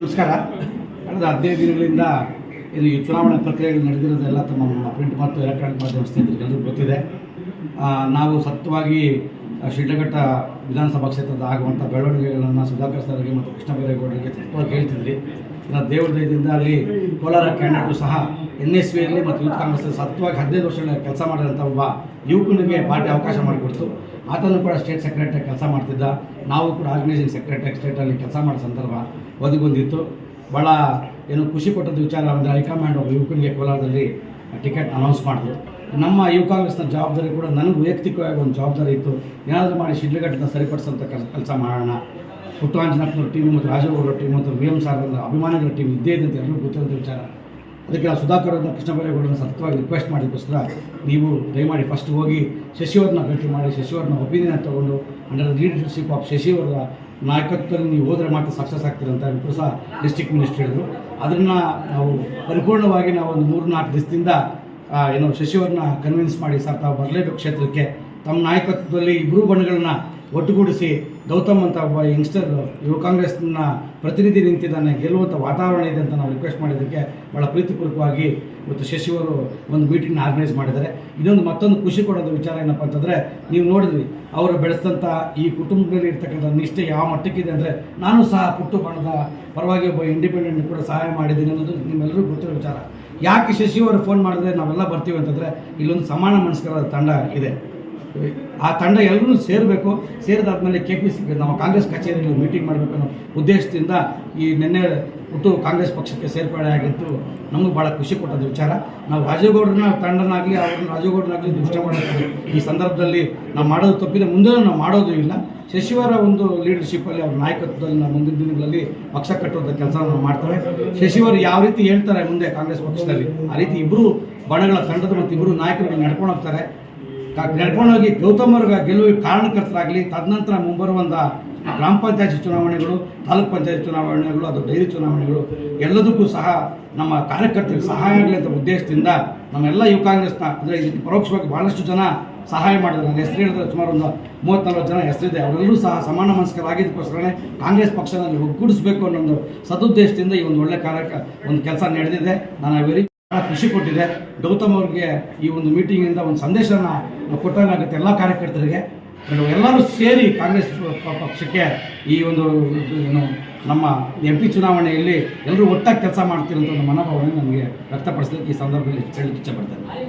ನಮಸ್ಕಾರ. ಕಳೆದ ಹದಿನೈದು ದಿನಗಳಿಂದ ಇದು ಈ ಚುನಾವಣಾ ಪ್ರಕ್ರಿಯೆಗಳು ನಡೆದಿರೋದೆಲ್ಲ ತಮ್ಮ ಪ್ರಿಂಟ್ ಮತ್ತು ಎಲೆಕ್ಟ್ರಾನಿಕ್ ಮಾಧ್ಯಮ ಸ್ನೇಹಿತರಿಗೆ ಎಲ್ಲರಿಗೂ ಗೊತ್ತಿದೆ. ನಾವು ಸತ್ವವಾಗಿ ಆ, ಶಿಡ್ಲಘಟ್ಟ ವಿಧಾನಸಭಾ ಕ್ಷೇತ್ರದ ಆಗುವಂಥ ಬೆಳವಣಿಗೆಗಳನ್ನು ಸುಧಾಕರ್ ಸರ್ಗೆ ಮತ್ತು ಕೃಷ್ಣ ಬೈರೇಗೌಡರಿಗೆ ಸತ್ವವಾಗಿ ಹೇಳ್ತಿದ್ರಿ. ಇನ್ನು ದೇವ್ರ ಅಲ್ಲಿ ಕೋಲಾರ ಕ್ಯಾಂಡಿಡೇಟು ಸಹ ಎನ್ ಎಸ್ ವಿಯಲ್ಲಿ ಮತ್ತು ಯೂತ್ ಕಾಂಗ್ರೆಸ್ ಸತ್ವವಾಗಿ ಹದಿನೈದು ವರ್ಷಗಳ ಕೆಲಸ ಮಾಡಿದಂಥ ಒಬ್ಬ ಯುವಕನಿಗೆ ಪಾರ್ಟಿ ಅವಕಾಶ ಮಾಡಿಕೊಡ್ತು. ಆತನು ಕೂಡ ಸ್ಟೇಟ್ ಸೆಕ್ರೆಟರಿ ಕೆಲಸ ಮಾಡ್ತಿದ್ದ. ನಾವು ಕೂಡ ಆರ್ಗನೈಸಿಂಗ್ ಸೆಕ್ರೆಟರಿ ಸ್ಟೇಟಲ್ಲಿ ಕೆಲಸ ಮಾಡೋ ಸಂದರ್ಭ ಒದಗೊಂದಿತ್ತು ಭಾಳ ಏನು ಖುಷಿ ಕೊಟ್ಟದ್ದು ವಿಚಾರ ಅಂದರೆ ಹೈಕಮಾಂಡ್ ಒಬ್ಬ ಯುವಕನಿಗೆ ಕೋಲಾರದಲ್ಲಿ ಟಿಕೆಟ್ ಅನೌನ್ಸ್ ಮಾಡಿದ್ರು. ನಮ್ಮ ಯುವ ಕಾಂಗ್ರೆಸ್ನ ಜವಾಬ್ದಾರಿ ಕೂಡ ನನಗೆ ವೈಯಕ್ತಿಕವಾಗಿ ಒಂದು ಜವಾಬ್ದಾರಿ ಇತ್ತು. ಏನಾದರೂ ಮಾಡಿ ಶಿಡ್ಲಘಟ್ಟನ ಸರಿಪಡಿಸೋಂಥ ಕೆಲಸ ಮಾಡೋಣ. ಪುಟ್ಟುಂಜನಪ್ಪನವ್ರ ಟೀಮ್ ಮತ್ತು ರಾಜಗೌಡರ ಟೀಮ್ ಮತ್ತು ವಿ ಎಂ ಸಾರ್ ಅಭಿಮಾನಿಗಳ ಟೀಮ್ ಇದ್ದೇ ಇದೆ ಅಂತ ಎಲ್ಲರೂ ಗೊತ್ತಿರೋಂಥ ವಿಚಾರ. ಅದಕ್ಕೆ ನಾವು ಸುಧಾಕರ್ ಅವ್ರನ್ನ ಕೃಷ್ಣ ಬೈರೇಗೌಡರನ್ನ ಸತತವಾಗಿ ರಿಕ್ವೆಸ್ಟ್ ಮಾಡಿದ್ದಕ್ಕೋಸ್ಕರ ನೀವು ದಯಮಾಡಿ ಫಸ್ಟ್ ಹೋಗಿ ಶಶಿವರ್ನ ಭೇಟಿ ಮಾಡಿ ಶಶಿವರ್ನ ಒಪಿನಿಯನ್ ತಗೊಂಡು ಅಂಡರ್ ಲೀಡರ್ಶಿಪ್ ಆಫ್ ಶಶಿಯವರ ನಾಯಕತ್ವದಲ್ಲಿ ನೀವು ಹೋದರೆ ಮಾತ್ರ ಸಕ್ಸಸ್ ಆಗ್ತೀರಂತ ಇಬ್ಬರು ಸಹ ಡಿಸ್ಟ್ರಿಕ್ಟ್ ಮಿನಿಸ್ಟರ್ ಹೇಳಿದ್ರು. ಅದನ್ನು ನಾವು ಪರಿಪೂರ್ಣವಾಗಿ ನಾವು ಒಂದು ಮೂರು ನಾಲ್ಕು ದಿವಸದಿಂದ ಏನು ಶಶಿಯವರನ್ನ ಕನ್ವಿನ್ಸ್ ಮಾಡಿ ಸರ್ ತಾವು ಬರಲೇಬೇಕು ಕ್ಷೇತ್ರಕ್ಕೆ. ತಮ್ಮ ನಾಯಕತ್ವದಲ್ಲಿ ಇಬ್ಬರು ಬಣಗಳನ್ನ ಒಟ್ಟುಗೂಡಿಸಿ ಗೌತಮ್ ಅಂತ ಒಬ್ಬ ಯಂಗ್ಸ್ಟರ್ ಯುವ ಕಾಂಗ್ರೆಸ್ನ ಪ್ರತಿನಿಧಿ ನಿಂತಿದ್ದಾನೆ ಗೆಲ್ಲುವಂಥ ವಾತಾವರಣ ಇದೆ ಅಂತ ನಾವು ರಿಕ್ವೆಸ್ಟ್ ಮಾಡಿದ್ದಕ್ಕೆ ಭಾಳ ಪ್ರೀತಿಪೂರ್ವಕವಾಗಿ ಇವತ್ತು ಶಶಿಯವರು ಒಂದು ಮೀಟಿಂಗ್ನ ಆರ್ಗನೈಸ್ ಮಾಡಿದ್ದಾರೆ. ಇದೊಂದು ಮತ್ತೊಂದು ಖುಷಿ ಕೊಡೋದು ವಿಚಾರ ಏನಪ್ಪ ಅಂತಂದರೆ, ನೀವು ನೋಡಿದ್ರಿ, ಅವರು ಬೆಳೆಸಿದಂಥ ಈ ಕುಟುಂಬದಲ್ಲಿ ಇರ್ತಕ್ಕಂಥ ನಿಷ್ಠೆ ಯಾವ ಮಟ್ಟಕ್ಕಿದೆ ಅಂದರೆ, ನಾನು ಸಹ ಪುಟ್ಟು ಬಣದ ಪರವಾಗಿ ಒಬ್ಬ ಇಂಡಿಪೆಂಡೆಂಟ್ ಕೂಡ ಸಹಾಯ ಮಾಡಿದ್ದೀನಿ ಅನ್ನೋದು ನಿಮ್ಮೆಲ್ಲರಿಗೂ ಗೊತ್ತಿರೋ ವಿಚಾರ. ಯಾಕೆ ಶಶಿಯವರು ಫೋನ್ ಮಾಡಿದ್ರೆ ನಾವೆಲ್ಲ ಬರ್ತೀವಿ ಅಂತಂದರೆ, ಇಲ್ಲೊಂದು ಸಮಾನ ಮನಸ್ಕರ ತಂಡ ಇದೆ. ಆ ತಂಡ ಎಲ್ಲರೂ ಸೇರಬೇಕು. ಸೇರಿದಾದ್ಮೇಲೆ ಕೆ ಪಿ ಸಿ ನಮ್ಮ ಕಾಂಗ್ರೆಸ್ ಕಚೇರಿಯಲ್ಲಿ ಮೀಟಿಂಗ್ ಮಾಡಬೇಕು ಅನ್ನೋ ಉದ್ದೇಶದಿಂದ ಈ ನಿನ್ನೆ ಹುಟ್ಟು ಕಾಂಗ್ರೆಸ್ ಪಕ್ಷಕ್ಕೆ ಸೇರ್ಪಡೆ ಆಗಿತ್ತು ನಮಗೂ ಭಾಳ ಖುಷಿ ಕೊಟ್ಟದ ವಿಚಾರ. ನಾವು ರಾಜೇಗೌಡರನ್ನ ತಂಡನಾಗಲಿ, ಅವ್ರನ್ನ ರಾಜೇಗೌಡರನ್ನಾಗಲಿ ದುಷ್ಟ ಮಾಡೋದು ಈ ಸಂದರ್ಭದಲ್ಲಿ ನಾವು ಮಾಡೋದು ತಪ್ಪಿದೆ. ಮುಂದೆ ನಾವು ಮಾಡೋದು ಇಲ್ಲ. ಶಶಿವರ ಒಂದು ಲೀಡರ್ಶಿಪ್ಪಲ್ಲಿ ಅವ್ರ ನಾಯಕತ್ವದಲ್ಲಿ ನಾವು ಮುಂದಿನ ದಿನಗಳಲ್ಲಿ ಪಕ್ಷ ಕಟ್ಟುವಂಥ ಕೆಲಸವನ್ನು ಮಾಡ್ತಾರೆ. ಶಶಿವರು ಯಾವ ರೀತಿ ಹೇಳ್ತಾರೆ ಮುಂದೆ ಕಾಂಗ್ರೆಸ್ ಪಕ್ಷದಲ್ಲಿ, ಆ ರೀತಿ ಇಬ್ಬರು ಬಣಗಳ ತಂಡದ ಮತ್ತು ಇಬ್ಬರು ನಾಯಕರುಗಳು ನಡ್ಕೊಂಡು ಹೋಗ್ತಾರೆ. ನಡ್ಕೊಂಡೋಗಿ ಗೌತಮ್ ಅವ್ರಿಗೆ ಗೆಲುವಿಗೆ ಕಾರಣಕರ್ತರಾಗಲಿ, ತದನಂತರ ಮುಂಬರುವಂಥ ಗ್ರಾಮ ಪಂಚಾಯತ್ ಚುನಾವಣೆಗಳು, ತಾಲೂಕ್ ಪಂಚಾಯತ್ ಚುನಾವಣೆಗಳು, ಅದು ಡೈರಿ ಚುನಾವಣೆಗಳು, ಎಲ್ಲದಕ್ಕೂ ಸಹ ನಮ್ಮ ಕಾರ್ಯಕರ್ತರಿಗೆ ಸಹಾಯ ಆಗಲಿ ಅಂತ ಉದ್ದೇಶದಿಂದ ನಮ್ಮೆಲ್ಲ ಯುವ ಕಾಂಗ್ರೆಸ್ನ, ಅಂದರೆ ಇದಕ್ಕೆ ಪರೋಕ್ಷವಾಗಿ ಭಾಳಷ್ಟು ಜನ ಸಹಾಯ ಮಾಡಿದ್ರು ನನ್ನ ಹೆಸರು ಹೇಳಿದ್ರೆ ಸುಮಾರು ಒಂದು ಮೂವತ್ತ್ನಾಲ್ಕು ಜನ ಹೆಸರಿದೆ ಅವರೆಲ್ಲರೂ ಸಹ ಸಮಾನ ಮನಸ್ಕರಾಗಿದ್ದಕ್ಕೋಸ್ಕರನೇ ಕಾಂಗ್ರೆಸ್ ಪಕ್ಷದಲ್ಲಿ ಒಗ್ಗೂಡಿಸಬೇಕು ಅನ್ನೋ ಒಂದು ಸದುದ್ದೇಶದಿಂದ ಈ ಒಂದು ಒಳ್ಳೆ ಕಾರ್ಯ ಒಂದು ಕೆಲಸ ನಡೆದಿದೆ. ನಾನು ವೆರಿ ಬಹಳ ಖುಷಿ ಕೊಟ್ಟಿದೆ. ಗೌತಮ್ ಅವ್ರಿಗೆ ಈ ಒಂದು ಮೀಟಿಂಗಿಂದ ಒಂದು ಸಂದೇಶನ ಕೊಟ್ಟಂಗಾಗುತ್ತೆ ಎಲ್ಲ ಕಾರ್ಯಕರ್ತರಿಗೆ. ಎಲ್ಲರೂ ಸೇರಿ ಕಾಂಗ್ರೆಸ್ ಪಕ್ಷಕ್ಕೆ ಈ ಒಂದು ಏನು ನಮ್ಮ ಎಂ ಪಿ ಚುನಾವಣೆಯಲ್ಲಿ ಎಲ್ಲರೂ ಒಟ್ಟಾಗಿ ಕೆಲಸ ಮಾಡ್ತಿರೋಂಥ ಒಂದು ಮನೋಭಾವನೆ ನನಗೆ ವ್ಯಕ್ತಪಡಿಸಲಿಕ್ಕೆ ಈ ಸಂದರ್ಭದಲ್ಲಿ ಹೇಳಲಿಕ್ಕೆ ಇಚ್ಛೆಪಡ್ತೇನೆ